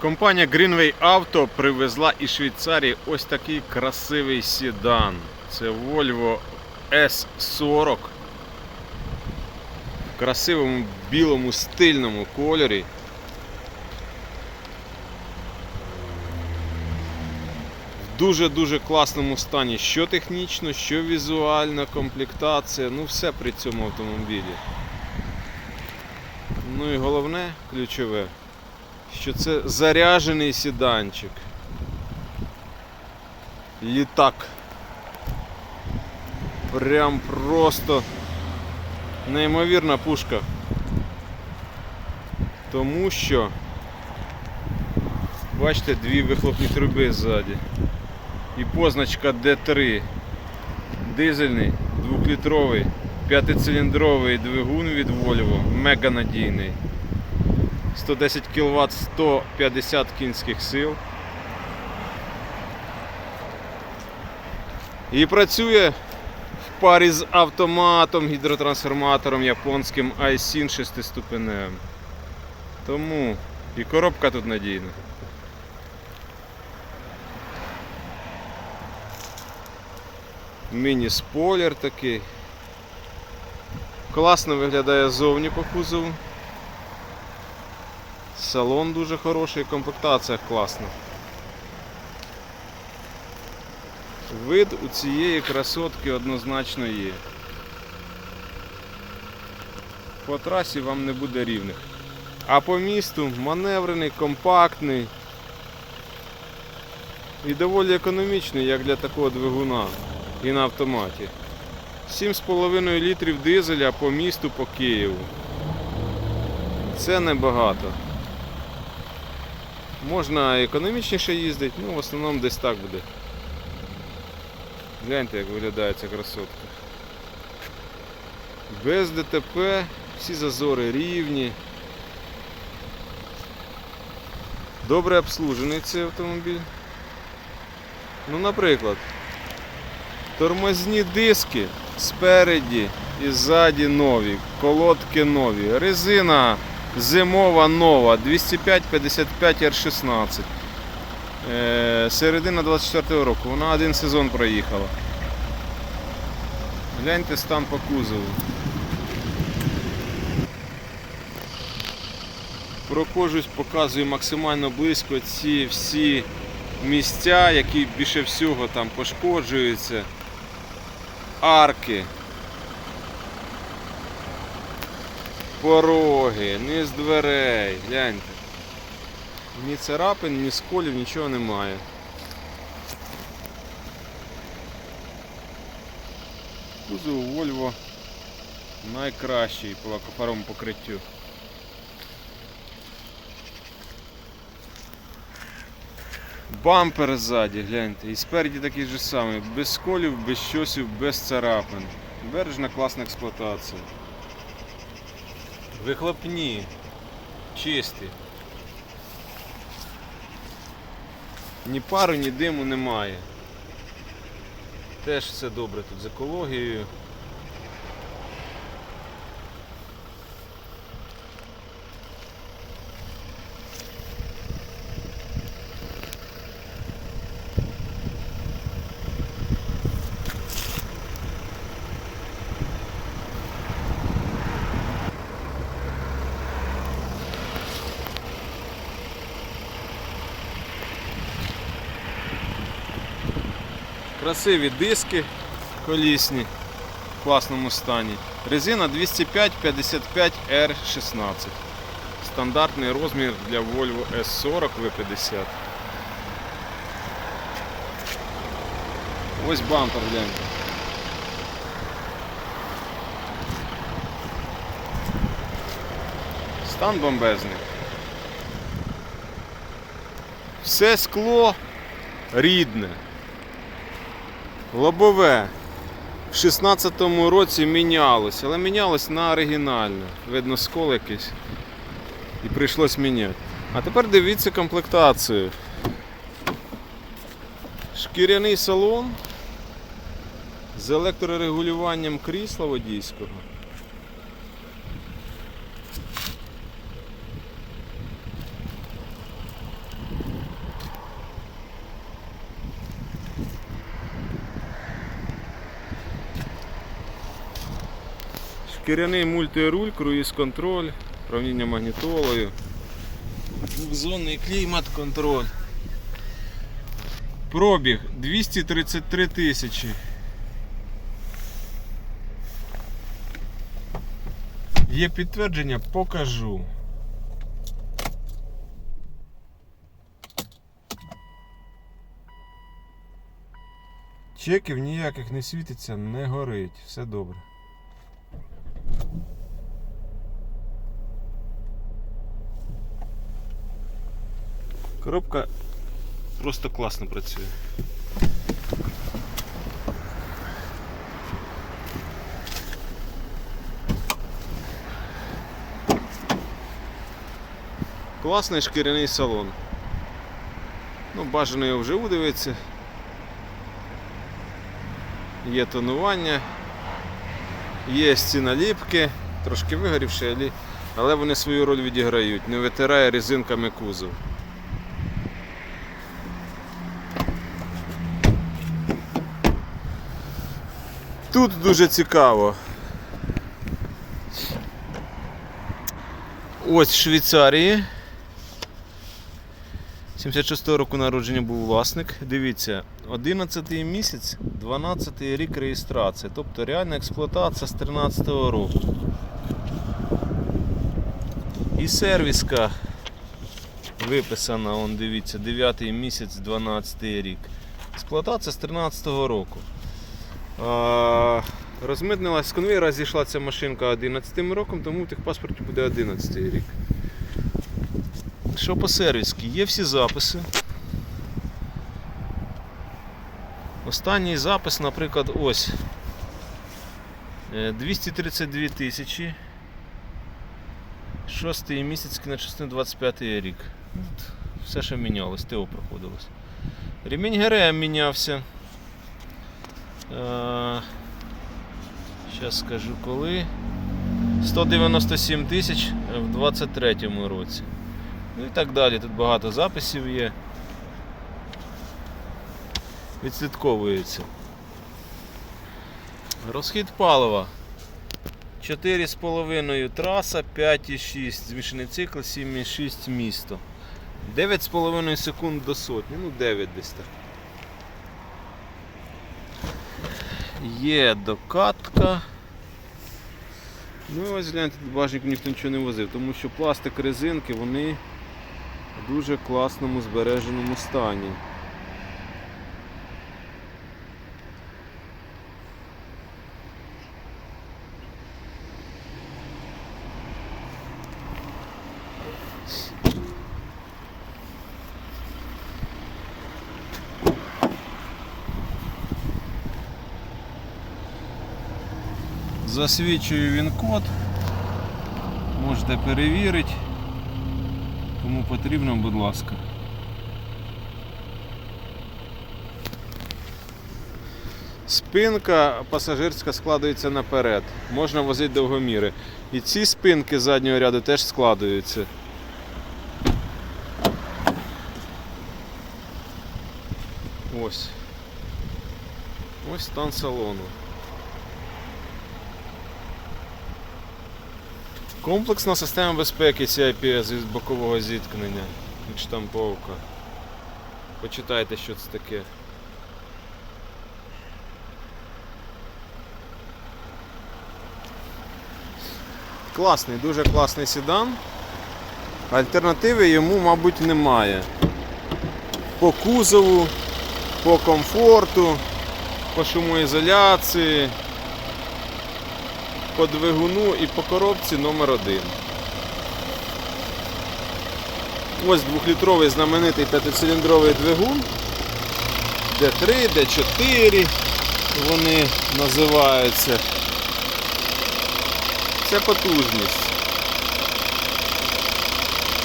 Компанія Greenway Auto привезла із Швейцарії ось такий красивий седан. Це Volvo S40 в красивому білому стильному кольорі. В дуже-дуже класному стані, що технічно, що візуально, комплектація, ну все при цьому автомобілі. Ну і головне, ключове, що це заряджений сіданчик. Літак. Прям просто неймовірна пушка. Тому що бачите дві вихлопні труби ззаді. І позначка D3. Дизельний, двохлітровий, п'ятициліндровий двигун від Volvo, мега надійний. 110 кВт, 150 кінських сил. І працює в парі з автоматом, гідротрансформатором японським Aisin 6 ступеневим. Тому і коробка тут надійна. Міні-спойлер такий. Класно виглядає ззовні по кузову. Салон дуже хороший, комплектація класна. Вид у цієї красотки однозначно є. По трасі вам не буде рівних. А по місту маневрений, компактний і доволі економічний, як для такого двигуна і на автоматі. 7,5 літрів дизеля по місту по Києву. Це небагато. Можна економічніше їздити, ну в основному десь так буде. Гляньте, як виглядає ця красотка. Без ДТП, всі зазори рівні. Добре обслужений цей автомобіль. Ну, наприклад, тормозні диски спереді і ззаді нові, колодки нові, резина зимова нова 205-55 R16. Е, середина 24 року. Вона один сезон проїхала. Гляньте стан по кузову. Прохожусь, показую максимально близько ці всі місця, які більше всього там пошкоджуються. Арки. Пороги, низ дверей. Гляньте. Ні царапин, ні сколів, нічого немає. Кузов Volvo найкращий по лакофарому покриттю. Бампер ззаді, гляньте, і спереді такий же самий, без сколів, без щосів, без царапин. Бережна класна експлуатація. Вихлопні, чисті. Ні пару, ні диму немає. Теж все добре тут з екологією. Красиві диски колісні в класному стані. Резина 205-55 R16. Стандартний розмір для Volvo S40 V50. Ось бампер гляньте. Стан бомбезний. Все скло рідне. Лобове в 16-му році мінялось, але мінялось на оригінальне. Видно, скол якийсь. І прийшлось міняти. А тепер дивіться комплектацію. Шкіряний салон з електрорегулюванням крісла водійського. Шкіряний мультируль, круїз-контроль, управління магнітолою. Двохзонний клімат-контроль. Пробіг 233 тисячі. Є підтвердження, покажу. Чеків ніяких не світиться, не горить, все добре. Коробка просто класно працює. Класний шкіряний салон. Ну, бажано його вже удивитися. Є тонування, є стіналіпки, трошки вигорівші, але вони свою роль відіграють, не витирає резинками кузов. Тут дуже цікаво. Ось в Швейцарії. 76-го року народження був власник. Дивіться, 11 місяць, 12 рік реєстрації. Тобто реальна експлуатація з 13-го року. І сервіска виписана, он дивіться, 9 місяць, 12 рік. Експлуатація з 13-го року. Розмитнилась з конвейера, зійшла ця машинка 11 роком, тому в техпаспорті буде 11 рік. Що по сервіски? Є всі записи. Останній запис, наприклад, ось. Е, 232 тисячі. Шостий місяць кіночасний 25 рік. Все, що мінялось, ТО проходилось. Ремінь ГРМ мінявся. Зараз скажу коли. 197 тисяч в 23 році. Ну і так далі. Тут багато записів є. Відслідковується. Розхід палива. 4,5 траса, 5,6 змішаний цикл, 7,6 місто. 9,5 секунд до сотні, ну 9 десь так. Є докатка. Ну і ось гляньте, тут бажник ніхто нічого не возив, тому що пластик резинки вони в дуже класному збереженому стані. Засвічую він код. Можете перевірити. Кому потрібно, будь ласка. Спинка пасажирська складується наперед. Можна возити довгоміри. І ці спинки заднього ряду теж складуються. Ось. Ось стан салону. Комплексна система безпеки CIPS з бокового зіткнення. Відштамповка. Почитайте, що це таке. Класний, дуже класний седан. Альтернативи йому, мабуть, немає. По кузову, по комфорту, по шумоізоляції по двигуну і по коробці номер один. Ось двохлітровий знаменитий п'ятициліндровий двигун. Д3, Д4 вони називаються. Це потужність.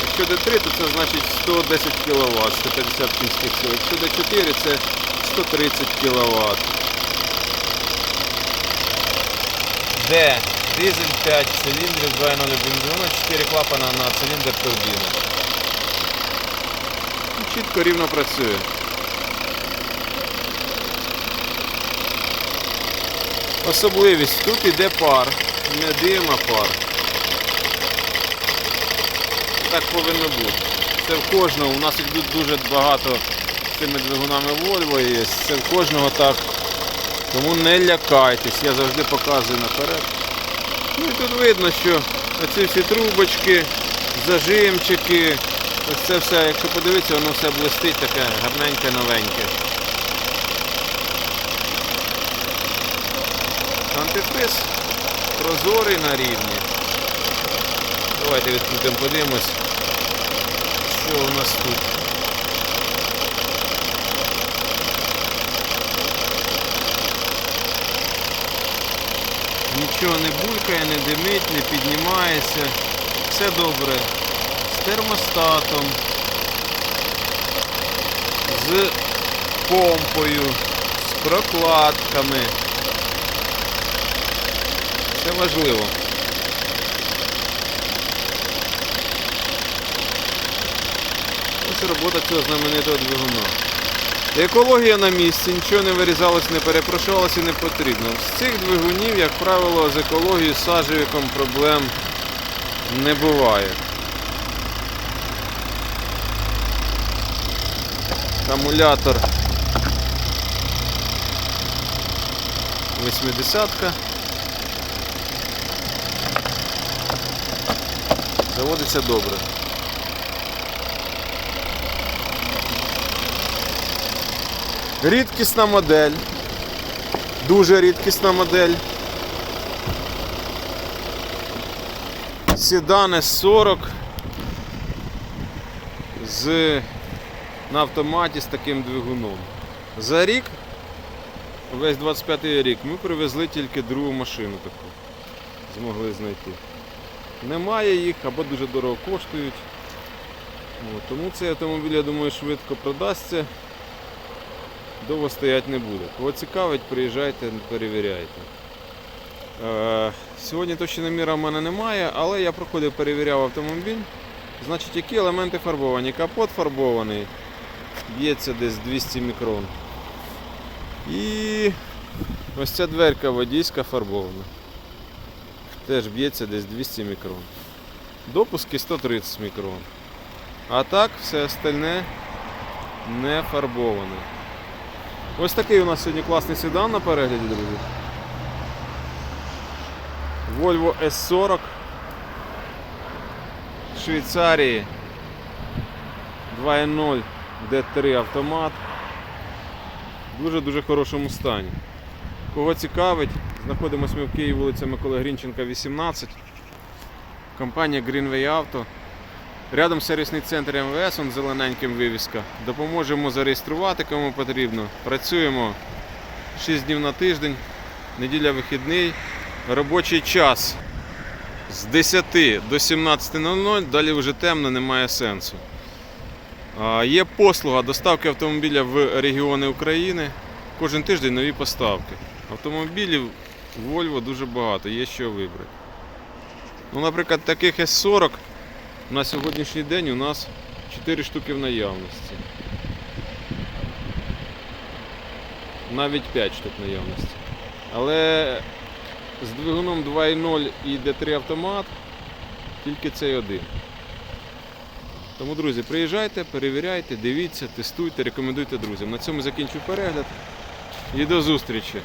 Якщо Д3, то це значить 110 кВт, 150 кінських сил. Якщо Д4 це 130 кВт. Д. Дизель 5 циліндрів, 2.0 бензину, 4 клапана на циліндр турбіни. Ну, Чітко рівно працює. Особливість тут йде пар. не дим, а пар. Так повинно бути. Це в кожного, у нас їх дуже багато цими двигунами Volvo є, це в кожного так. Тому не лякайтесь, я завжди показую наперед. Ну і тут видно, що оці всі трубочки, зажимчики, ось це все, якщо подивитися, воно все блистить таке гарненьке, новеньке. Антифриз прозорий на рівні. Давайте відкрутимо, подивимось, що у нас тут. Нічого не булькає, не димить, не піднімається. Все добре. З термостатом, з помпою, з прокладками. Це важливо. Ось робота цього знаменитого двигуна. Екологія на місці, нічого не вирізалось, не перепрошувалось і не потрібно. З цих двигунів, як правило, з екологією, з сажевиком проблем не буває. Акумулятор 80-ка. Заводиться добре. Рідкісна модель. Дуже рідкісна модель. Седан S40 з на автоматі з таким двигуном. За рік, весь 25-й рік, ми привезли тільки другу машину таку. Змогли знайти. Немає їх або дуже дорого коштують. Тому цей автомобіль, я думаю, швидко продасться. Довго стоять не буде. Кого цікавить, приїжджайте, перевіряйте. Е, сьогодні точно міра в мене немає, але я проходив, перевіряв автомобіль. Значить, які елементи фарбовані? Капот фарбований, б'ється десь 200 мікрон. І ось ця дверка водійська фарбована. Теж б'ється десь 200 мікрон. Допуски 130 мікрон. А так все остальне не фарбоване. Ось такий у нас сьогодні класний седан на перегляді, друзі. Volvo S40 Швейцарії 2.0 D3 автомат. В дуже-дуже хорошому стані. Кого цікавить, знаходимося ми в Києві, вулиця Миколи Грінченка, 18. Компанія Greenway Auto. Рядом сервісний центр МВС, он зелененьким вивіска. Допоможемо зареєструвати, кому потрібно. Працюємо 6 днів на тиждень, неділя вихідний, робочий час з 10 до 17.00, далі вже темно, немає сенсу. Є послуга доставки автомобіля в регіони України. Кожен тиждень нові поставки. Автомобілів Volvo дуже багато, є що вибрати. Ну, наприклад, таких S40 на сьогоднішній день у нас 4 штуки в наявності. Навіть 5 штук наявності. Але з двигуном 2.0 і D3 автомат тільки цей один. Тому, друзі, приїжджайте, перевіряйте, дивіться, тестуйте, рекомендуйте друзям. На цьому закінчу перегляд і до зустрічі!